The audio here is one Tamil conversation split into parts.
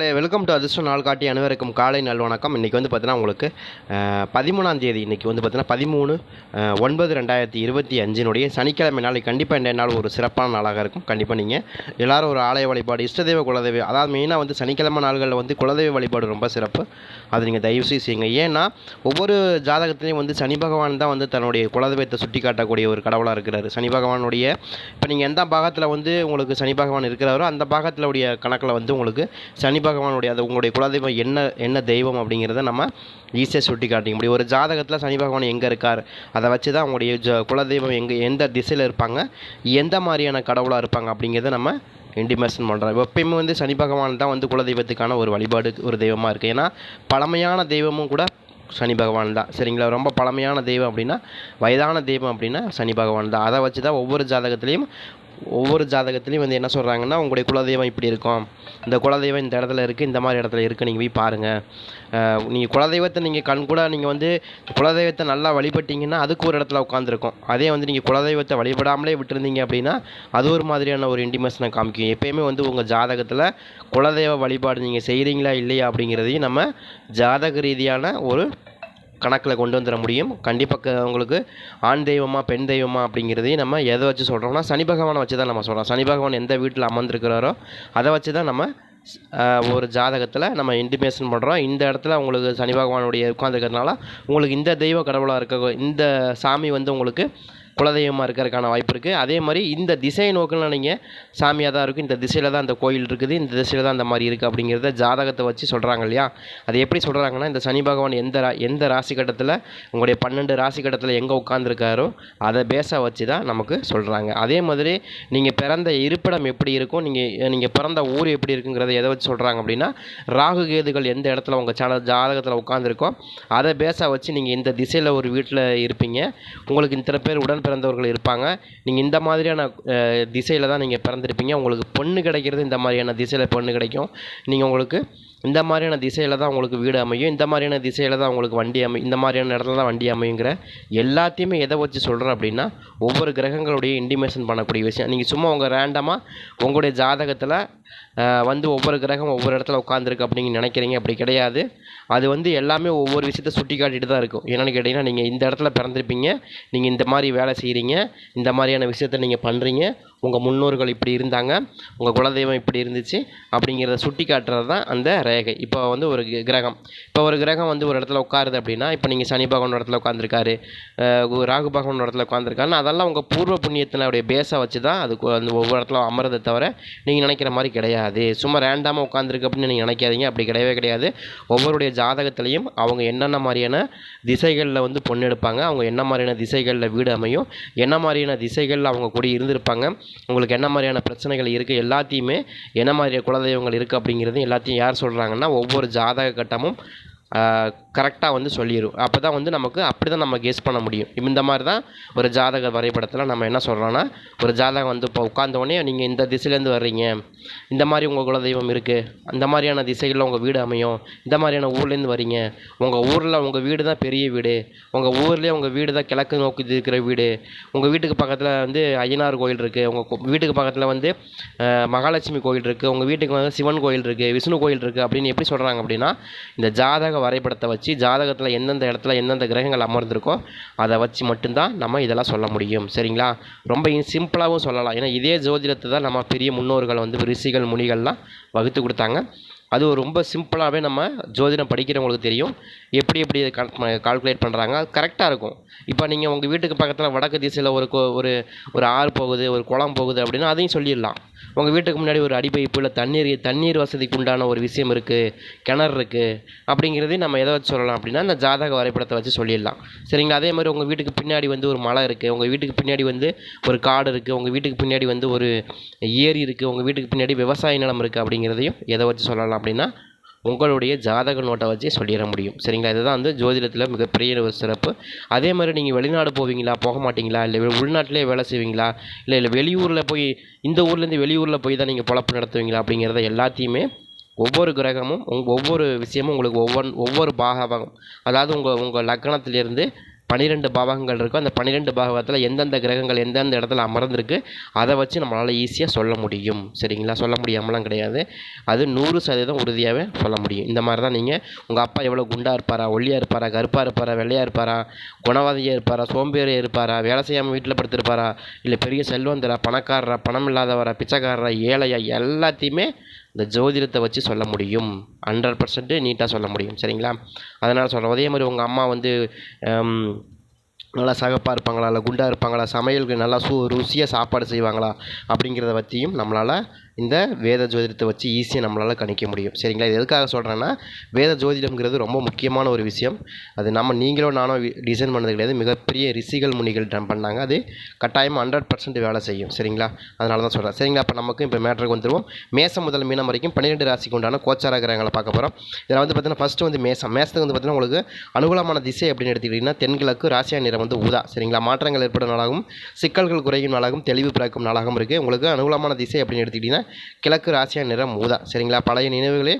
வெல்கம் டு அதிர்ஷ்ட நாள் காட்டி அனைவருக்கும் காலை நல்வணக்கம் இன்றைக்கி வந்து பார்த்தீங்கன்னா உங்களுக்கு பதிமூணாம் தேதி இன்றைக்கி வந்து பார்த்தீங்கன்னா பதிமூணு ஒன்பது ரெண்டாயிரத்தி இருபத்தி அஞ்சினுடைய சனிக்கிழமை நாளைக்கு கண்டிப்பாக இந்த நாள் ஒரு சிறப்பான நாளாக இருக்கும். கண்டிப்பாக நீங்கள் எல்லாரும் ஒரு ஆலய வழிபாடு இஷ்டதெய்வ குலதெய்வ அதாவது மெயினாக வந்து சனிக்கிழமை நாள்களில் வந்து குலதெய்வ வழிபாடு ரொம்ப சிறப்பு. அது நீங்கள் தயவு செய்து செய்யுங்க. ஏன்னா ஒவ்வொரு ஜாதகத்துலேயும் வந்து சனி பகவான் தான் வந்து தன்னுடைய குலதெய்வத்தை சுட்டி காட்டக்கூடிய ஒரு கடவுளாக இருக்கிறார். சனி பகவானுடைய இப்போ நீங்கள் எந்த பாகத்தில் வந்து உங்களுக்கு சனி பகவான் இருக்கிறாரோ அந்த பாகத்தில் உடைய கணக்கில் வந்து உங்களுக்கு சனி பகவானுடைய அது உங்களுடைய குலதெய்வம் என்ன என்ன தெய்வம் அப்படிங்கிறத நம்ம ஈஸியாக சுட்டி காட்டிக்க முடியும். ஒரு ஜாதகத்தில் சனி பகவான் எங்கே இருக்கார்? அதை வச்சு தான் அவங்களுடைய ஜ குலதெய்வம் எங்கே எந்த திசையில் இருப்பாங்க? எந்த மாதிரியான கடவுளாக இருப்பாங்க அப்படிங்கிறத நம்ம இன்டிமேஷன் பண்ணுறோம் எப்பயுமே வந்து சனி பகவான் தான் வந்து குலதெய்வத்துக்கான ஒரு வழிபாடு ஒரு தெய்வமாக இருக்குது ஏன்னா பழமையான தெய்வமும் கூட சனி பகவான் தான். சரிங்களா? ரொம்ப பழமையான தெய்வம் அப்படின்னா வயதான தெய்வம் அப்படின்னா சனி பகவான் தான். அதை வச்சு தான் ஒவ்வொரு ஜாதகத்துலேயும் ஒவ்வொரு ஜாதகத்துலேயும் வந்து என்ன சொல்கிறாங்கன்னா உங்களுடைய குலதெய்வம் இப்படி இருக்கும். இந்த குலதெய்வம் இந்த இடத்துல இருக்குது இந்த மாதிரி இடத்துல இருக்குது நீங்கள் போய் பாருங்கள் நீங்கள் குலதெய்வத்தை நீங்கள் கண் கூட நீங்கள் வந்து குலதெய்வத்தை நல்லா வழிபட்டிங்கன்னா அதுக்கு ஒரு இடத்துல உட்காந்துருக்கும் அதே வந்து நீங்கள் குலதெய்வத்தை வழிபடாமலே விட்டுருந்தீங்க அப்படின்னா அது ஒரு மாதிரியான ஒரு இன்டிமேஷனை காமிக்கும். எப்பயுமே வந்து உங்கள் ஜாதகத்தில் குலதெய்வ வழிபாடு நீங்கள் செய்கிறீங்களா இல்லையா அப்படிங்கிறதையும் நம்ம ஜாதக ரீதியான ஒரு கணக்கில் கொண்டு வந்துட முடியும். கண்டிப்பாக உங்களுக்கு ஆண் தெய்வமா பெண் தெய்வமா அப்படிங்கிறதையும் நம்ம எதை வச்சு சொல்கிறோம்னா சனி பகவானை வச்சு தான் நம்ம சொல்கிறோம் சனி பகவான் எந்த வீட்டில் அமர்ந்திருக்கிறாரோ அதை வச்சு தான் நம்ம ஒரு ஜாதகத்தில் நம்ம இன்டிமேஷன் பண்ணுறோம் இந்த இடத்துல உங்களுக்கு சனி பகவானுடைய உட்காந்துருக்கிறதுனால உங்களுக்கு இந்த தெய்வ கடவுளாக இருக்க இந்த சாமி வந்து உங்களுக்கு குலதெய்வமாக இருக்கிறதுக்கான வாய்ப்பு இருக்குது அதே மாதிரி இந்த திசையை நோக்கினா நீங்கள் சாமியாக தான் இருக்கும். இந்த திசையில் தான் அந்த கோயில் இருக்குது. இந்த திசையில் தான் அந்த மாதிரி இருக்குது அப்படிங்கிறத ஜாதகத்தை வச்சு சொல்கிறாங்க இல்லையா? அது எப்படி சொல்கிறாங்கன்னா இந்த சனி பகவான் எந்த ரா எந்த ராசி கட்டத்தில் உங்களுடைய பன்னெண்டு ராசி கட்டத்தில் எங்கே உட்காந்துருக்காரோ அதை பேஸாக வச்சு தான் நமக்கு சொல்கிறாங்க அதே மாதிரி நீங்கள் பிறந்த இருப்பிடம் எப்படி இருக்கும் நீங்கள் நீங்கள் பிறந்த ஊர் எப்படி இருக்குங்கிறத எதை வச்சு சொல்கிறாங்க அப்படின்னா ராகு கேதுகள் எந்த இடத்துல உங்கள் சேனல் ஜாதகத்தில் உட்காந்துருக்கோ அதை பேஸாக வச்சு நீங்கள் இந்த திசையில் ஒரு வீட்டில் இருப்பீங்க. உங்களுக்கு இத்தனை பேர் உடன் பிறந்தவர்கள் இருப்பாங்க. நீங்கள் இந்த மாதிரியான திசையில் தான் நீங்கள் பிறந்திருப்பீங்க. உங்களுக்கு பொண்ணு கிடைக்கிறது இந்த மாதிரியான திசையில் பொண்ணு கிடைக்கும். நீங்கள் உங்களுக்கு இந்த மாதிரியான திசையில் தான் உங்களுக்கு வீடு அமையும். இந்த மாதிரியான திசையில் தான் உங்களுக்கு வண்டி அமையும் இந்த மாதிரியான இடத்துல தான் வண்டி அமையுங்கிற எல்லாத்தையுமே எதை வச்சு சொல்கிறேன் அப்படின்னா ஒவ்வொரு கிரகங்களுடைய இன்டிமேஷன் பண்ணக்கூடிய விஷயம். நீங்கள் சும்மா உங்கள் ரேண்டமாக உங்களுடைய ஜாதகத்தில் வந்து ஒவ்வொரு கிரகம் ஒவ்வொரு இடத்துல உட்காந்துருக்கு அப்படிங்க நினைக்கிறீங்க. அப்படி கிடையாது. அது வந்து எல்லாமே ஒவ்வொரு விஷயத்த சுட்டி காட்டிட்டு தான் இருக்கும். என்னென்னு கேட்டிங்கன்னா நீங்கள் இந்த இடத்துல பிறந்திருப்பீங்க. நீங்கள் இந்த மாதிரி வேலை செய்கிறீங்க இந்த மாதிரியான விஷயத்த நீங்கள் பண்ணுறீங்க உங்கள் முன்னோர்கள் இப்படி இருந்தாங்க உங்கள் குலதெய்வம் இப்படி இருந்துச்சு அப்படிங்கிறத சுட்டி காட்டுறது தான் அந்த ரேகை. இப்போ வந்து ஒரு கிரகம். இப்போ ஒரு கிரகம் வந்து ஒரு இடத்துல உட்காருது அப்படின்னா இப்போ நீங்கள் சனி பகவான் இடத்துல உட்காந்துருக்காரு ராகு பகவான் இடத்துல உட்காந்துருக்காருன்னு அதெல்லாம் உங்கள் பூர்வ புண்ணியத்தினுடைய பேஸை வச்சு தான் அது அந்த ஒவ்வொரு இடத்துல அமர்றதை தவிர நீங்கள் நினைக்கிற மாதிரி கிடையாது. சும்மா ரேண்டாமாக உட்காந்துருக்கு அப்படின்னு நீங்கள் நினைக்காதீங்க. அப்படி கிடையவே கிடையாது. ஒவ்வொருடைய ஜாதகத்துலேயும் அவங்க என்னென்ன மாதிரியான திசைகளில் வந்து பொண்ணு எடுப்பாங்க அவங்க என்ன மாதிரியான திசைகளில் வீடு அமையும் என்ன மாதிரியான திசைகளில் அவங்க கூட இருந்திருப்பாங்க உங்களுக்கு என்ன மாதிரியான பிரச்சனைகள் இருக்குது எல்லாத்தையுமே என்ன மாதிரியான குலதெய்வங்கள் இருக்குது அப்படிங்கிறது எல்லாத்தையும் யார் சொல்கிறாங்கன்னா ஒவ்வொரு ஜாதக கட்டமும் கரெக்டாக வந்து சொல்லிடும் அப்போ தான் வந்து நமக்கு அப்படி தான் நம்ம கெஸ் பண்ண முடியும். இந்த மாதிரி தான் ஒரு ஜாதக வரைபடத்தில் நம்ம என்ன சொல்கிறோன்னா ஒரு ஜாதகம் வந்து இப்போ உட்காந்தவொடனே நீங்கள் இந்த திசையிலேருந்து வர்றீங்க. இந்த மாதிரி உங்கள் குலதெய்வம் இருக்குது அந்த மாதிரியான திசைகளில் உங்கள் வீடு அமையும். இந்த மாதிரியான ஊர்லேருந்து வரீங்க உங்கள் ஊரில் உங்கள் வீடு தான் பெரிய வீடு. உங்கள் ஊர்லேயே உங்கள் வீடு தான் கிழக்கு நோக்கி இருக்கிற வீடு. உங்கள் வீட்டுக்கு பக்கத்தில் வந்து ஐயனார் கோயில் இருக்குது உங்கள் வீட்டுக்கு பக்கத்தில் வந்து மகாலட்சுமி கோயில் இருக்குது உங்கள் வீட்டுக்கு வந்து சிவன் கோயில் இருக்குது விஷ்ணு கோயில் இருக்குது அப்படின்னு எப்படி சொல்கிறாங்க அப்படின்னா இந்த ஜாதக வரைபடத்தை வச்சு வச்சு ஜாதகத்தில் எந்தெந்த இடத்துல எந்தெந்த கிரகங்கள் அமர்ந்திருக்கோ அதை வச்சு மட்டும்தான் நம்ம இதெல்லாம் சொல்ல முடியும். சரிங்களா? ரொம்ப சிம்பிளாகவும் சொல்லலாம். ஏன்னா இதே ஜோதிடத்தை தான் நம்ம பெரிய முன்னோர்கள் வந்து ரிஷிகள் முனிகள்லாம் வகுத்து கொடுத்தாங்க. அது ஒரு ரொம்ப சிம்பிளாகவே நம்ம ஜோதிடம் படிக்கிறவங்களுக்கு தெரியும். எப்படி எப்படி கால்குலேட் பண்ணுறாங்க அது கரெக்டாக இருக்கும். இப்போ நீங்கள் உங்கள் வீட்டுக்கு பக்கத்தில் வடக்கு திசையில் ஒரு கோ- ஒரு ஒரு ஆறு போகுது ஒரு குளம் போகுது அப்படின்னா அதையும் சொல்லிடலாம். உங்கள் வீட்டுக்கு முன்னாடி ஒரு அடிப்பைப்பு இல்லை தண்ணீர் தண்ணீர் வசதிக்கு உண்டான ஒரு விஷயம் இருக்குது கிணறு இருக்குது அப்படிங்கிறதையும் நம்ம எதை வச்சு சொல்லலாம் அப்படின்னா அந்த ஜாதக வரைபடத்தை வச்சு சொல்லிடலாம். சரிங்களா? அதே மாதிரி உங்கள் வீட்டுக்கு பின்னாடி வந்து ஒரு மலை இருக்குது உங்கள் வீட்டுக்கு பின்னாடி வந்து ஒரு காடு இருக்குது உங்கள் வீட்டுக்கு பின்னாடி வந்து ஒரு ஏரி இருக்குது உங்கள் வீட்டுக்கு பின்னாடி விவசாய நிலம் இருக்குது அப்படிங்கிறதையும் எதை வச்சு சொல்லலாம் அப்படின்னா உங்களுடைய ஜாதக நோட்டை வச்சு சொல்லிட முடியும். சரிங்களா? இதுதான் வந்து ஜோதிடத்தில் மிகப்பெரிய ஒரு சிறப்பு. அதே மாதிரி நீங்கள் வெளிநாடு போவீங்களா? போக மாட்டீங்களா? இல்லை உள்நாட்டிலே வேலை செய்வீங்களா? இல்லை இல்லை வெளியூரில் போய் இந்த ஊர்லேருந்து வெளியூரில் போய் தான் நீங்கள் பொழப்பு நடத்துவீங்களா? அப்படிங்கிறத எல்லாத்தையுமே ஒவ்வொரு கிரகமும் உங் ஒவ்வொரு விஷயமும் உங்களுக்கு ஒவ்வொன் ஒவ்வொரு பாகம் அதாவது உங்கள் உங்கள் லக்னத்திலேருந்து பன்னிரெண்டு பாவகங்கள் இருக்கோ அந்த பன்னிரெண்டு பாவகத்தில் எந்தெந்த கிரகங்கள் எந்தெந்த இடத்துல அமர்ந்திருக்கு அதை வச்சு நம்மளால் ஈஸியாக சொல்ல முடியும். சரிங்களா? சொல்ல முடியாமலாம் கிடையாது. அது நூறு சதவீதம் உறுதியாகவே சொல்ல முடியும். இந்த மாதிரி தான் நீங்கள் உங்கள் அப்பா எவ்வளோ குண்டாக இருப்பாரா ஒல்லியாக இருப்பாரா கருப்பாக இருப்பாரா வெள்ளையாக இருப்பாரா குணவாதியாக இருப்பாரா சோம்பேறியாக இருப்பாரா வேலை செய்யாமல் வீட்டில் படுத்திருப்பாரா இல்லை பெரிய செல்வந்தரா பணக்காரரா பணம் இல்லாதவரா பிச்சைக்காரரா ஏழையா எல்லாத்தையுமே இந்த ஜோதிடத்தை வச்சு சொல்ல முடியும். ஹண்ட்ரட் பர்சன்ட்டு நீட்டாக சொல்ல முடியும். சரிங்களா? அதனால் சொல்கிறோம் அதே மாதிரி உங்கள் அம்மா வந்து நல்லா சகப்பாக இருப்பாங்களா? இல்லை குண்டாக இருப்பாங்களா? சமையலுக்கு நல்லா சு ருசியாக சாப்பாடு செய்வாங்களா? அப்படிங்கிறத பற்றியும் நம்மளால் இந்த வேத ஜோதிடத்தை வச்சு ஈஸியாக நம்மளால் கணிக்க முடியும். சரிங்களா? இது எதுக்காக சொல்கிறேன்னா வேத ஜோதிடம்ங்கிறது ரொம்ப முக்கியமான ஒரு விஷயம். அது நம்ம நீங்களோ நானோ டிசைன் பண்ணது கிடையாது. மிகப்பெரிய ரிஷிகள் முனிகள் டம் பண்ணாங்க. அது கட்டாயமாக ஹண்ட்ரட் பர்சன்ட் வேலை செய்யும். சரிங்களா? அதனால தான் சொல்கிறேன் சரிங்களா? அப்போ நமக்கு இப்போ மேட்ருக்கு வந்துடுவோம் மேசம் முதல் மீனம் வரைக்கும் பன்னிரெண்டு ராசிக்கு உண்டான கோச்சார கிரகங்களை பார்க்க போகிறோம் இதில் வந்து பார்த்தீங்கன்னா ஃபஸ்ட்டு வந்து மேசம். மேசத்துக்கு வந்து பார்த்தீங்கன்னா உங்களுக்கு அனுகூலமான திசை அப்படின்னு எடுத்துக்கிட்டிங்கன்னா தென்கிழக்கு ராசியா நிறம் வந்து ஊதா. சரிங்களா? மாற்றங்கள் ஏற்படும் நாளாகவும் சிக்கல்கள் குறையும் நாளாகவும் தெளிவு பிறக்கும் நாளாகவும் இருக்குது உங்களுக்கு அனுகூலமான திசை அப்படின்னு எடுத்துக்கிட்டிங்கன்னா கிழக்கு ராசியா நிறம் ஊதா சரிங்களா? பழைய நினைவுகளே.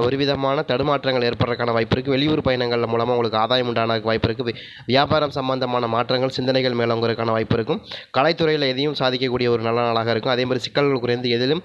ஒரு விதமான தடுமாற்றங்கள் ஏற்படுறதுக்கான வாய்ப்பு இருக்குது வெளியூர் பயணங்கள் மூலமாக உங்களுக்கு ஆதாயம் உண்டான வாய்ப்பு இருக்குது வியாபாரம் சம்பந்தமான மாற்றங்கள் சிந்தனைகள் மேலோங்கிறதுக்கான வாய்ப்பு இருக்கும். கலைத்துறையில் எதையும் சாதிக்கக்கூடிய ஒரு நல்ல நாளாக இருக்கும். அதே மாதிரி சிக்கல்கள் குறைந்து எதிலும்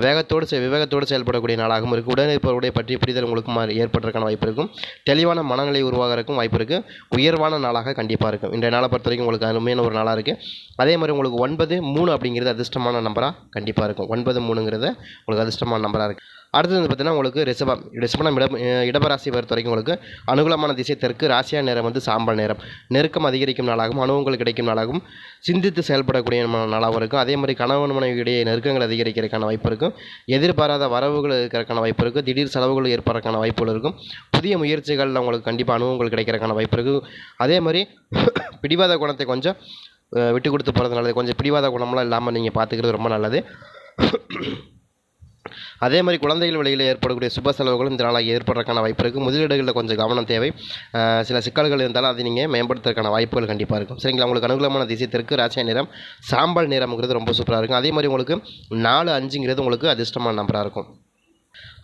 வேகத்தோடு விவேகத்தோடு செயல்படக்கூடிய நாளாகவும் இருக்குது உடனிருப்பவருடைய பற்றி புரிதல் உங்களுக்கு மா- ஏற்படுறதுக்கான வாய்ப்பு இருக்கும். தெளிவான மனநிலை உருவாகிறதுக்கும் வாய்ப்பு இருக்குது உயர்வான நாளாக கண்டிப்பாக இருக்கும். இன்றைய நாளை பொறுத்த வரைக்கும் உங்களுக்கு அருமையான ஒரு நாளாக இருக்குது அதே மாதிரி உங்களுக்கு ஒன்பது மூணு அப்படிங்கிறது அதிர்ஷ்டமான நம்பராக கண்டிப்பாக இருக்கும். ஒன்பது மூணுங்கிறது உங்களுக்கு அதிர்ஷ்டமான நம்பராக இருக்குது அடுத்தது வந்து பார்த்தீங்கன்னா உங்களுக்கு ரிஷபம். ரிஷபம் இடம் இடபராசி பொறுத்த வரைக்கும் உங்களுக்கு அனுகூலமான திசை தெற்கு ராசியா நேரம் வந்து சாம்பல் நேரம். நெருக்கம் அதிகரிக்கும் நாளாகவும் அனுபவங்கள் கிடைக்கும் நாளாகவும் சிந்தித்து செயல்படக்கூடிய நாளாகவும் இருக்கும். அதே மாதிரி கணவன் மனைவி இடையே நெருக்கங்கள் அதிகரிக்கிறதுக்கான வாய்ப்பு இருக்கும். எதிர்பாராத வரவுகள் இருக்கிறதுக்கான வாய்ப்பு இருக்குது திடீர் செலவுகள் ஏற்படுறதுக்கான வாய்ப்புகள் இருக்கும். புதிய முயற்சிகளில் உங்களுக்கு கண்டிப்பாக அனுபவங்கள் கிடைக்கிறதுக்கான வாய்ப்பு இருக்குது அதே மாதிரி பிடிவாத குணத்தை கொஞ்சம் விட்டு கொடுத்து போகிறது நல்லது கொஞ்சம் பிடிவாத குணம்லாம் இல்லாமல் நீங்கள் பார்த்துக்கிறது ரொம்ப நல்லது. அதே மாதிரி குழந்தைகள் வழியில் ஏற்படக்கூடிய சுப செலவுகளும் இதனால் ஏற்படுறதுக்கான வாய்ப்பு இருக்குது முதலீடுகளில் கொஞ்சம் கவனம் தேவை. சில சிக்கல்கள் இருந்தாலும் அதை நீங்கள் மேம்படுத்துறதுக்கான வாய்ப்புகள் கண்டிப்பாக இருக்கும். சரிங்களா? உங்களுக்கு அனுகூலமான திசை தெற்கு ராசியா நிறம் சாம்பல் நிறம்ங்கிறது ரொம்ப சூப்பராக இருக்கும். அதே மாதிரி உங்களுக்கு நாலு அஞ்சுங்கிறது உங்களுக்கு அதிர்ஷ்டமான நம்பராக இருக்கும்.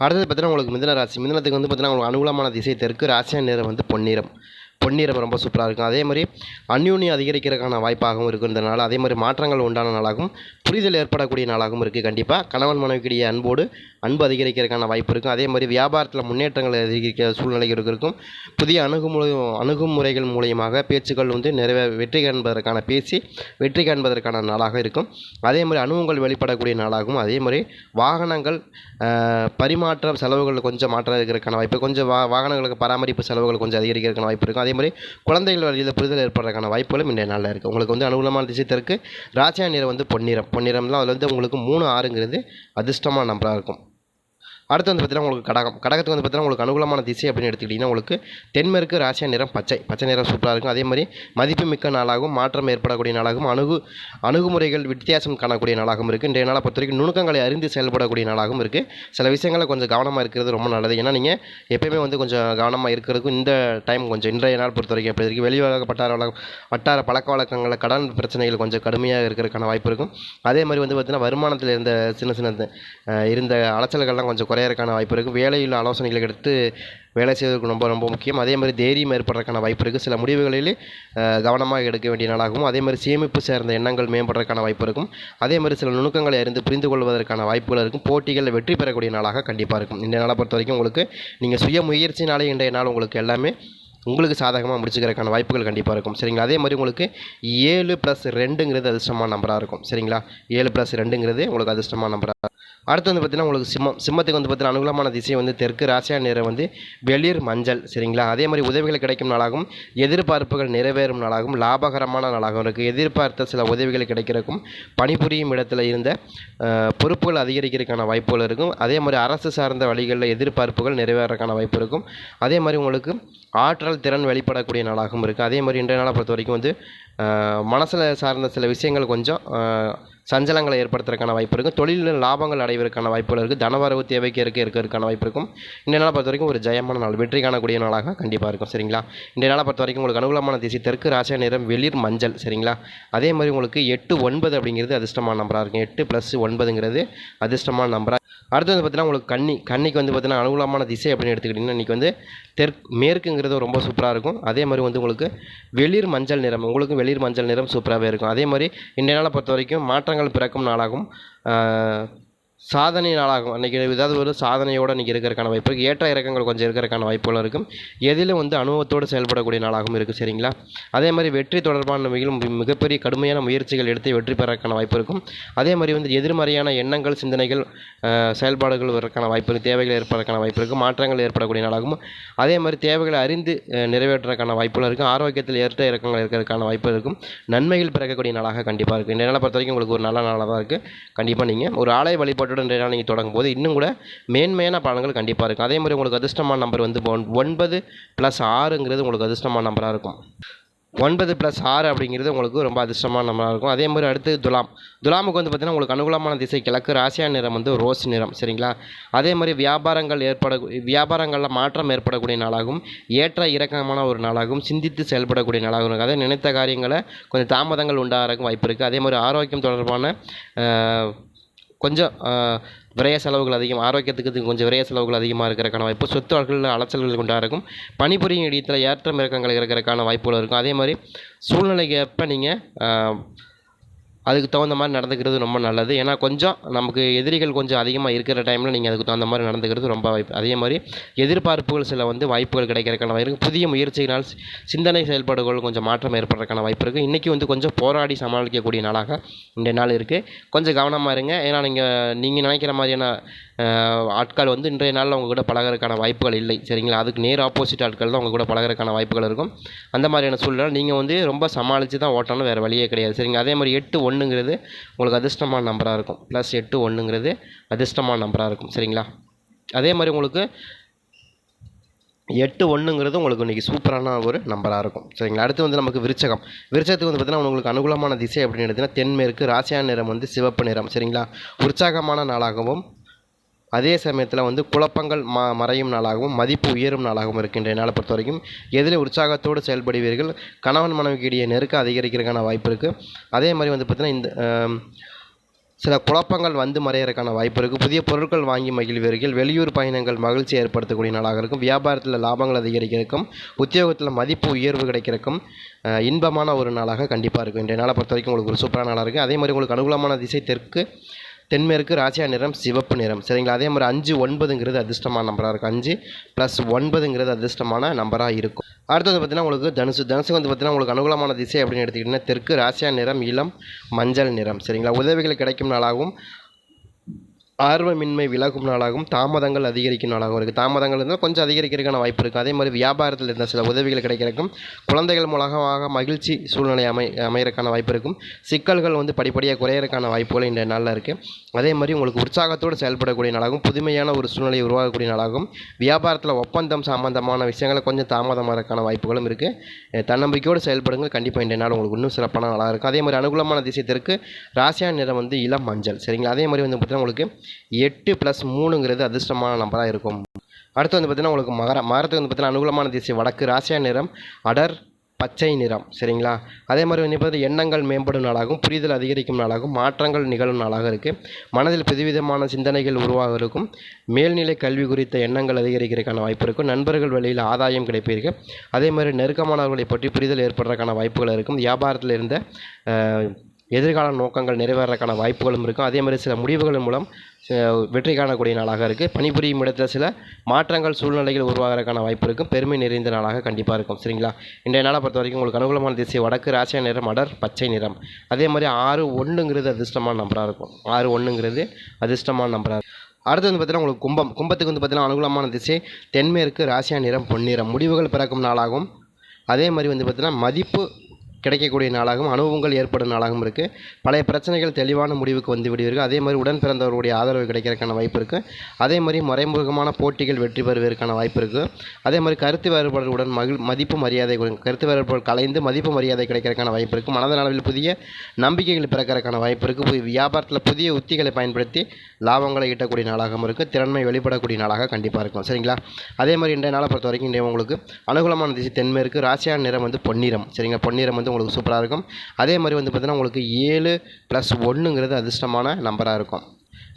அடுத்தது பார்த்தீங்கன்னா உங்களுக்கு மிதன ராசி. மிதனத்துக்கு வந்து பார்த்தீங்கன்னா உங்களுக்கு அனுகூலமான திசை தெற்கு ராசியான நிறம் வந்து பொன்னிறம். பொன்னிறம் ரொம்ப சூப்பராக இருக்கும். அதே மாதிரி அந்யூன்யம் அதிகரிக்கிறதுக்கான வாய்ப்பாகவும் இருக்குன்றதுனால அதே மாதிரி மாற்றங்கள் உண்டான நாளாகவும் புரிதல் ஏற்படக்கூடிய நாளாகவும் இருக்குது கண்டிப்பாக கணவன் மனைவிக்கிடையே அன்போடு அன்பு அதிகரிக்கிறதுக்கான வாய்ப்பு இருக்கும். அதே மாதிரி வியாபாரத்தில் முன்னேற்றங்கள் அதிகரிக்கிற சூழ்நிலைகள் இருக்கும். புதிய அணுகுமுறை அணுகுமுறைகள் மூலியமாக பேச்சுக்கள் வந்து நிறைவே வெற்றி காண்பதற்கான பேசி வெற்றி காண்பதற்கான நாளாக இருக்கும். அதே மாதிரி அனுபவங்கள் வெளிப்படக்கூடிய நாளாகவும் அதே மாதிரி வாகனங்கள் பரிமாற்றம் பரிமாற்ற செலவுகள் கொஞ்சம் மாற்றம் இருக்கிறதுக்கான வாய்ப்பு கொஞ்சம் வா வாகனங்களுக்கு பராமரிப்பு செலவுகள் கொஞ்சம் அதிகரிக்கிறதுக்கான வாய்ப்பு இருக்கும். அதே அதே மாதிரி குழந்தைகள் வழியில் புரிதல் ஏற்படுறதுக்கான வாய்ப்புகளும் இன்றைய நாளில் இருக்குது உங்களுக்கு வந்து அனுகூலமான திசை தெற்கு ராசியா நிறம் வந்து பொன்னிறம். பொன்னிறம்லாம் அதில் வந்து உங்களுக்கு மூணு ஆறுங்கிறது அதிர்ஷ்டமான நம்பராக இருக்கும். அடுத்து வந்து பார்த்தீங்கன்னா உங்களுக்கு கடகம். கடகத்துக்கு வந்து பார்த்தீங்கன்னா உங்களுக்கு அனுகூலமான திசை அப்படின்னு எடுத்துக்கிட்டிங்கன்னா உங்களுக்கு தென்மேற்கு ராசியா நிறம் பச்சை. பச்சை நிறம் சூப்பராக இருக்கும். அதே மாதிரி மதிப்புமிக்க நாளாகவும் மாற்றம் ஏற்படக்கூடிய நாளாகவும் அணுகு அணுகுமுறைகள் வித்தியாசம் காணக்கூடிய நாளாகவும் இருக்குது இன்றைய நாளை பொறுத்த வரைக்கும் நுணுக்கங்களை அறிந்து செயல்படக்கூடிய நாளாகவும் இருக்குது சில விஷயங்களை கொஞ்சம் கவனமாக இருக்கிறது ரொம்ப நல்லது. ஏன்னா நீங்கள் எப்பயுமே வந்து கொஞ்சம் கவனமாக இருக்கிறதுக்கும் இந்த டைம் கொஞ்சம் இன்றைய நாள் பொறுத்த வரைக்கும் எப்படி இருக்குது வெளியுலக வழக்கம் வட்டார பழக்க வழக்கங்களில் கடன் பிரச்சனைகள் கொஞ்சம் கடுமையாக இருக்கிறதுக்கான வாய்ப்பு இருக்கும். அதே மாதிரி வந்து பார்த்திங்கன்னா வருமானத்தில் இருந்த சின்ன சின்ன இருந்த அலைச்சல்கள்லாம் கொஞ்சம் குறை குறையறதுக்கான வாய்ப்பு இருக்குது வேலையில் ஆலோசனைகளை எடுத்து வேலை செய்வதற்கு ரொம்ப ரொம்ப முக்கியம். அதே மாதிரி தைரியம் ஏற்படுறதுக்கான வாய்ப்பு இருக்குது சில முடிவுகளில் கவனமாக எடுக்க வேண்டிய நாளாகவும் அதே மாதிரி சேமிப்பு சேர்ந்த எண்ணங்கள் மேம்படுறதுக்கான வாய்ப்பு இருக்கும். அதே மாதிரி சில நுணுக்கங்களை அறிந்து புரிந்து கொள்வதற்கான வாய்ப்புகள் இருக்கும். போட்டிகளில் வெற்றி பெறக்கூடிய நாளாக கண்டிப்பாக இருக்கும். இந்த நாளை பொறுத்த வரைக்கும் உங்களுக்கு நீங்கள் சுய முயற்சினாலே இன்றைய நாள் உங்களுக்கு எல்லாமே உங்களுக்கு சாதகமாக முடிச்சுக்கிறதுக்கான வாய்ப்புகள் கண்டிப்பாக இருக்கும். சரிங்களா? அதே மாதிரி உங்களுக்கு ஏழு ப்ளஸ் ரெண்டுங்கிறது அதிர்ஷ்டமான நம்பராக இருக்கும். சரிங்களா? ஏழு ப்ளஸ் ரெண்டுங்கிறது உங்களுக்கு அதிர்ஷ்டமான நம்பராக அடுத்து வந்து பார்த்தீங்கன்னா உங்களுக்கு சிம்மம் சிம்மத்துக்கு வந்து பார்த்தீங்கன்னா அனுகூலமான திசை வந்து தெற்கு ராசியா நிறம் வந்து வெளிர் மஞ்சள் சரிங்களா? அதே மாதிரி உதவிகள் கிடைக்கும் நாளாகவும் எதிர்பார்ப்புகள் நிறைவேறும் நாளாகவும் லாபகரமான நாளாகவும் இருக்குது எதிர்பார்த்த சில உதவிகள் கிடைக்கிறக்கும் பணிபுரியும் இடத்துல இருந்த பொறுப்புகள் அதிகரிக்கிறதுக்கான வாய்ப்புகள் இருக்கும். அதே மாதிரி அரசு சார்ந்த வழிகளில் எதிர்பார்ப்புகள் நிறைவேறதுக்கான வாய்ப்பு இருக்கும். அதே மாதிரி உங்களுக்கு ஆற்றல் திறன் வெளிப்படக்கூடிய நாளாகவும் இருக்குது அதே மாதிரி இன்றைய நாளை பொறுத்த வரைக்கும் வந்து மனசில் சார்ந்த சில விஷயங்கள் கொஞ்சம் சஞ்சலங்களை ஏற்படுத்துறதுக்கான வாய்ப்பு இருக்கும். தொழிலில் லாபங்கள் அடைவதற்கான வாய்ப்புகள் இருக்குது தனவரவு தேவைக்கு இருக்க இருக்கிறதுக்கான வாய்ப்பு இருக்கும். இந்த நாளை பொறுத்த வரைக்கும் ஒரு ஜெயமான நாள். வெற்றி காணக்கூடிய நாளாக கண்டிப்பாக இருக்கும். சரிங்களா? இந்த நாளை பொறுத்த வரைக்கும் உங்களுக்கு அனுகூலமான திசை தெற்கு ராசியா நிறம் வெளிர் மஞ்சள். சரிங்களா? அதே மாதிரி உங்களுக்கு எட்டு ஒன்பது அப்படிங்கிறது அதிர்ஷ்டமான நம்பராக இருக்கும். எட்டு ப்ளஸ் ஒன்பதுங்கிறது அதிர்ஷ்டமான நம்பராக அடுத்து வந்து பார்த்தீங்கன்னா உங்களுக்கு கன்னி கன்னிக்கு வந்து பார்த்தீங்கன்னா அனுகூலமான திசை அப்படின்னு எடுத்துக்கிட்டிங்கன்னா இன்றைக்கி வந்து தெற்கு மேற்குங்கிறது ரொம்ப சூப்பராக இருக்கும். அதே மாதிரி வந்து உங்களுக்கு வெளிர் மஞ்சள் நிறம் உங்களுக்கும் வெளிர் மஞ்சள் நிறம் சூப்பராகவே இருக்கும். அதே மாதிரி இன்றைய நாளை பொறுத்த வரைக்கும் மாற்றங்கள் பிறக்கும் நாளாகும். சாதனை நாளாகும். அன்றைக்கி ஏதாவது ஒரு சாதனையோடு இன்றைக்கி இருக்கிறக்கான வாய்ப்பு இருக்குது ஏற்ற இறக்கங்கள் கொஞ்சம் இருக்கிறக்கான வாய்ப்புகளும் இருக்கும். எதிலும் வந்து அனுபவத்தோடு செயல்படக்கூடிய நாளாகவும் இருக்குது சரிங்களா? அதே மாதிரி வெற்றி தொடர்பான மிகவும் மிகப்பெரிய கடுமையான முயற்சிகள் எடுத்து வெற்றி பெறக்கான வாய்ப்பு இருக்கும். அதே மாதிரி வந்து எதிர்மறையான எண்ணங்கள் சிந்தனைகள் செயல்பாடுகள் வரக்கான வாய்ப்பு இருக்குது தேவைகள் ஏற்படுறதுக்கான வாய்ப்பு இருக்குது மாற்றங்கள் ஏற்படக்கூடிய நாளாகும் அதே மாதிரி தேவைகளை அறிந்து அஹ், நிறைவேற்றுறதுக்கான வாய்ப்புகள் இருக்கும் ஆரோக்கியத்தில் ஏற்ற இறக்கங்கள் இருக்கிறதுக்கான வாய்ப்பு இருக்கும். நன்மைகள் பிறக்கக்கூடிய நாளாக கண்டிப்பாக இருக்குது இந்த நாளை பொறுத்த வரைக்கும் உங்களுக்கு ஒரு நல்ல நாளாக தான் இருக்குது கண்டிப்பாக நீங்கள் ஒரு ஆலய வழிபாடு இன்றைய நாள் நீங்கள் தொடங்கும் போது இன்னும் கூட மேன்மையான பலன்கள் கண்டிப்பாக இருக்கும். அதே மாதிரி உங்களுக்கு அதிர்ஷ்டமான நம்பர் வந்து ஒன்- ஒன்பது ப்ளஸ் ஆறுங்கிறது உங்களுக்கு அதிர்ஷ்டமான நம்பராக இருக்கும். ஒன்பது ப்ளஸ் ஆறு அப்படிங்கிறது உங்களுக்கு ரொம்ப அதிர்ஷ்டமான நம்பராக இருக்கும். அதே மாதிரி அடுத்து துலாம். துலாமுக்கு வந்து பார்த்திங்கன்னா உங்களுக்கு அனுகூலமான திசை கிழக்கு ராசியா நிறம் வந்து ரோஸ் நிறம். சரிங்களா? அதே மாதிரி வியாபாரங்கள் ஏற்பட வியாபாரங்களில் மாற்றம் ஏற்படக்கூடிய நாளாகும். ஏற்ற இறக்கமான ஒரு நாளாகும். சிந்தித்து செயல்படக்கூடிய நாளாகவும் இருக்கும் அதே நினைத்த காரியங்களை கொஞ்சம் தாமதங்கள் உண்டாகிறக்கும் வாய்ப்பு இருக்குது அதே மாதிரி ஆரோக்கியம் தொடர்பான கொஞ்சம் விரைய செலவுகள் அதிகம் ஆரோக்கியத்துக்கு கொஞ்சம் விரைய செலவுகள் அதிகமாக இருக்கிறக்கான வாய்ப்பு சொத்து வழக்குகளில் அலைச்சல்கள் உண்டாக இருக்கும் பணிபுரியும் இடத்தில் ஏற்றம் இறக்கங்கள் இருக்கிறக்கான வாய்ப்புகள் இருக்கும். அதே மாதிரி சூழ்நிலைக்கு ஏற்ப நீங்கள் அதுக்கு தகுந்த மாதிரி நடந்துக்கிறது ரொம்ப நல்லது. ஏன்னா கொஞ்சம் நமக்கு எதிரிகள் கொஞ்சம் அதிகமாக இருக்கிற டைமில் நீங்கள் அதுக்கு தகுந்த மாதிரி நடந்துக்கிறது ரொம்ப வாய்ப்பு. அதே மாதிரி எதிர்பார்ப்புகள் சில வந்து வாய்ப்புகள் கிடைக்கிறதுக்கான வாய்ப்பு இருக்குது புதிய முயற்சிகளால் சிந்தனை செயல்பாடுகள் கொஞ்சம் மாற்றம் ஏற்படுறதுக்கான வாய்ப்பு இருக்குது இன்றைக்கி வந்து கொஞ்சம் போராடி சமாளிக்கக்கூடிய நாளாக இந்த நாள் இருக்குது கொஞ்சம் கவனமாக இருங்க. ஏன்னா நீங்கள் நீங்கள் நினைக்கிற மாதிரியான ஆட்கள் வந்து இன்றைய நாளில் அவங்க கூட பழகுறதுக்கான வாய்ப்புகள் இல்லை. சரிங்களா? அதுக்கு நேர் ஆப்போசிட் ஆட்கள் தான் அவங்க கூட பழகுறதுக்கான வாய்ப்புகள் இருக்கும். அந்த மாதிரியான சூழ்நிலை நீங்கள் வந்து ரொம்ப சமாளித்து தான் ஓட்டணும் வேறு வழியே கிடையாது. சரிங்க அதே மாதிரி எட்டு ஒன்றுங்கிறது உங்களுக்கு அதிர்ஷ்டமான நம்பராக இருக்கும். ப்ளஸ் எட்டு ஒன்றுங்கிறது அதிர்ஷ்டமான நம்பராக இருக்கும். சரிங்களா? அதே மாதிரி உங்களுக்கு எட்டு ஒன்றுங்கிறது உங்களுக்கு இன்றைக்கி சூப்பரான ஒரு நம்பராக இருக்கும். சரிங்களா? அடுத்து வந்து நமக்கு விருச்சகம். விருச்சத்துக்கு வந்து பார்த்திங்கன்னா உங்களுக்கு அனுகூலமான திசை அப்படின்னு எடுத்துன்னா தென்மேற்கு ராசியான நிறம் வந்து சிவப்பு நிறம். சரிங்களா? உற்சாகமான நாளாகவும் அதே சமயத்தில் வந்து குழப்பங்கள் ம மறையும் நாளாகவும் மதிப்பு உயரும் நாளாகவும் இருக்கின்ற நாளை பொறுத்த வரைக்கும் எதில் உற்சாகத்தோடு செயல்படுவீர்கள். கணவன் மனைவிக்கு இடையே நெருக்கம் அதிகரிக்கிறதுக்கான வாய்ப்பு இருக்குது அதே மாதிரி வந்து பார்த்திங்கன்னா இந்த சில குழப்பங்கள் வந்து மறையறதுக்கான வாய்ப்பு இருக்குது புதிய பொருட்கள் வாங்கி மகிழ்வீர்கள். வெளியூர் பயணங்கள் மகிழ்ச்சி ஏற்படுத்தக்கூடிய நாளாக இருக்கும். வியாபாரத்தில் லாபங்கள் அதிகரிக்கிறதுக்கும் உத்தியோகத்தில் மதிப்பு உயர்வு கிடைக்கிறதுக்கும் இன்பமான ஒரு நாளாக கண்டிப்பாக இருக்கும். இன்றைய நாளை பொறுத்த வரைக்கும் உங்களுக்கு ஒரு சூப்பரான நாளாக இருக்குது அதே மாதிரி உங்களுக்கு அனுகூலமான திசை தெற்கு தென்மேற்கு ராசியா நிறம் சிவப்பு நிறம். சரிங்களா? அதே மாதிரி அஞ்சு ஒன்பதுங்கிறது அதிர்ஷ்டமான நம்பராக இருக்கும். அஞ்சு ப்ளஸ் ஒன்பதுங்கிறது அதிர்ஷ்டமான நம்பராக இருக்கும். அடுத்தது பார்த்தீங்கன்னா உங்களுக்கு தனுசு. தனுசு வந்து பார்த்தீங்கன்னா உங்களுக்கு அனுகூலமான திசை அப்படின்னு எடுத்துக்கிட்டிங்கன்னா தெற்கு ராசியா நிறம் இளம் மஞ்சள் நிறம். சரிங்களா? உதவிகள் கிடைக்கும் நாளாகவும் ஆர்வமின்மை விலகும் நாளாகவும் தாமதங்கள் அதிகரிக்கும் நாளாகவும் இருக்குது தாமதங்கள் இருந்தால் கொஞ்சம் அதிகரிக்கிறதுக்கான வாய்ப்பு இருக்குது அதே மாதிரி வியாபாரத்தில் இருந்த சில உதவிகள் கிடைக்கிறக்கும் குழந்தைகள் மூலமாக மகிழ்ச்சி சூழ்நிலை அமை அமையறதுக்கான வாய்ப்பு இருக்கும். சிக்கல்கள் வந்து படிப்படியாக குறையிறக்கான வாய்ப்புகள் இந்த நாளில் இருக்குது அதே மாதிரி உங்களுக்கு உற்சாகத்தோடு செயல்படக்கூடிய நாளாகவும் புதுமையான ஒரு சூழ்நிலை உருவாகக்கூடிய நாளாகவும் வியாபாரத்தில் ஒப்பந்தம் சம்பந்தமான விஷயங்களை கொஞ்சம் தாமதமாகறதுக்கான வாய்ப்புகளும் இருக்குது தன்னம்பிக்கையோடு செயல்படுங்கள். கண்டிப்பாக இந்த நாள் உங்களுக்கு இன்னும் சிறப்பான நாளாக இருக்கும். அதே மாதிரி அனுகூலமான திசைத்திற்கு ராசியான நிறம் வந்து இளம் மஞ்சள். சரிங்களா? அதே மாதிரி வந்து பார்த்தீங்கன்னா உங்களுக்கு எட்டு ப்ளஸ் மூணுங்கிறது அதிர்ஷ்டமான நம்பராக இருக்கும். அடுத்து வந்து பார்த்தீங்கன்னா உங்களுக்கு மகர மகரத்துக்கு வந்து பார்த்தீங்கன்னா அனுகூலமான திசை வடக்கு ராசியா நிறம் அடர் பச்சை நிறம் சரிங்களா? அதே மாதிரி வந்து பார்த்து எண்ணங்கள் மேம்படும் நாளாகும் புரிதல் அதிகரிக்கும் நாளாகவும் மாற்றங்கள் நிகழும் நாளாக இருக்குது மனதில் புதுவிதமான சிந்தனைகள் உருவாக இருக்கும். மேல்நிலை கல்வி குறித்த எண்ணங்கள் அதிகரிக்கிறதுக்கான வாய்ப்பு இருக்கும். நண்பர்கள் வழியில் ஆதாயம் கிடைப்பீர்கள். அதே மாதிரி நெருக்கமானவர்களை பற்றி புரிதல் ஏற்படுறதுக்கான வாய்ப்புகள் இருக்கும். வியாபாரத்தில் இருந்த எதிர்கால நோக்கங்கள் நிறைவேறதுக்கான வாய்ப்புகளும் இருக்கும். அதே மாதிரி சில முடிவுகள் மூலம் வெற்றி காணக்கூடிய நாளாக இருக்குது பணிபுரியும் இடத்துல சில மாற்றங்கள் சூழ்நிலைகள் உருவாகிறதுக்கான வாய்ப்பு இருக்கும். பெருமை நிறைந்த நாளாக கண்டிப்பாக இருக்கும். சரிங்களா? இன்றைய நாளை பொறுத்த வரைக்கும் உங்களுக்கு அனுகூலமான திசை வடக்கு ராசியா நிறம் அடர் பச்சை நிறம். அதே மாதிரி ஆறு ஒன்றுங்கிறது அதிர்ஷ்டமான நம்பராக இருக்கும். ஆறு ஒன்றுங்கிறது அதிர்ஷ்டமான நம்பராக இருக்கும். அடுத்து வந்து பார்த்தீங்கன்னா உங்களுக்கு கும்பம். கும்பத்துக்கு வந்து பார்த்தீங்கன்னா அனுகூலமான திசை தென்மேற்கு ராசியா நிறம் பொன்னிறம். முடிவுகள் பிறக்கும் நாளாகும். அதே மாதிரி வந்து பார்த்தீங்கன்னா மதிப்பு கிடைக்கக்கூடிய நாளாகவும் அனுபவங்கள் ஏற்படும் நாளாகவும் இருக்குது பழைய பிரச்சனைகள் தெளிவான முடிவுக்கு வந்து விடுவீர்கள். அதே மாதிரி உடன் பிறந்தவருடைய ஆதரவு கிடைக்கிறதுக்கான வாய்ப்பு இருக்குது அதே மாதிரி மறைமுகமான போட்டிகள் வெற்றி பெறுவதற்கான வாய்ப்பு இருக்குது அதே மாதிரி கருத்து வேறுபாடுகளுடன் மகிழ் மதிப்பு மரியாதை கருத்து வேறுபாடு கலைந்து மதிப்பு மரியாதை கிடைக்கிறதுக்கான வாய்ப்பு இருக்குது மனதளவில் புதிய நம்பிக்கைகள் பிறக்கிறதுக்கான வாய்ப்பு இருக்குது வியாபாரத்தில் புதிய உத்திகளை பயன்படுத்தி லாபங்களை ஈட்டக்கூடிய நாளாகவும் இருக்குது திறன்மை வெளிப்படக்கூடிய நாளாக கண்டிப்பாக இருக்கும். சரிங்களா? அதே மாதிரி இன்றைய நாளை பொறுத்த வரைக்கும் இன்றைய உங்களுக்கு அனுகூலமான திசை தென்மேற்கு ராசியான நிறம் வந்து பொன்னிறம். சரிங்களா? பொன்னிறம் வந்து உங்களுக்கு சூப்பராக இருக்கும். அதே மாதிரி வந்து பார்த்தீங்கன்னா உங்களுக்கு ஏழு ப்ளஸ் ஒன்றுங்கிறது அதிர்ஷ்டமான நம்பராக இருக்கும்.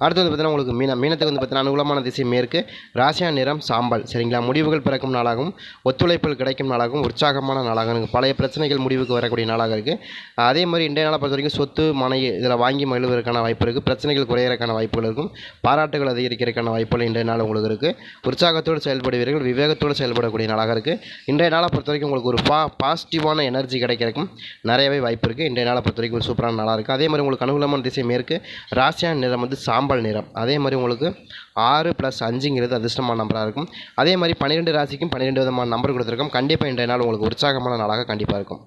அடுத்து வந்து பார்த்தீங்கன்னா உங்களுக்கு மீனம் மீனத்துக்கு வந்து பார்த்தீங்கன்னா அனுகூலமான திசை மேற்கு ராசியா நிறம் சாம்பல். சரிங்களா? முடிவுகள் பிறக்கும் நாளாகவும் ஒத்துழைப்புகள் கிடைக்கும் நாளாகவும் உற்சாகமான நாளாகவும் இருக்குது பழைய பிரச்சனைகள் முடிவுக்கு வரக்கூடிய நாளாக இருக்குது அதே மாதிரி இன்றைய நாளை பொறுத்த வரைக்கும் சொத்து மனை இதில் வாங்கி மகிழ்வதற்கான வாய்ப்பு இருக்குது பிரச்சனைகள் குறையிறக்கான வாய்ப்புகள் இருக்கும். பாராட்டுகள் அதிகரிக்கிறதுக்கான வாய்ப்புகள் இன்றைய நாள் உங்களுக்கு இருக்குது உற்சாகத்தோடு செயல்படுவீர்கள் விவேகத்தோடு செயல்படக்கூடிய நாளாக இருக்குது இன்றைய நாளை பொறுத்த வரைக்கும் உங்களுக்கு ஒரு பா பாசிட்டிவான எனர்ஜி கிடைக்கிறக்கும் நிறையவே வாய்ப்பு இருக்குது இன்றைய நாளை பொறுத்த வரைக்கும் ஒரு சூப்பரான நாளாக இருக்குது அதே மாதிரி உங்களுக்கு அனுகூலமான திசை மேற்கு ராசியான நிறம் வந்து சாம்பல். சாம்பல் நிறம். அதே மாதிரி உங்களுக்கு ஆறு ப்ளஸ் அஞ்சுங்கிறது அதிர்ஷ்டமான நம்பராக இருக்கும். அதே மாதிரி பன்னிரெண்டு ராசிக்கும் பன்னிரெண்டு விதமான நம்பர் கொடுத்துருக்கோம். கண்டிப்பாக இன்றைய நாள் உங்களுக்கு உற்சாகமான நாளாக கண்டிப்பாக இருக்கும்.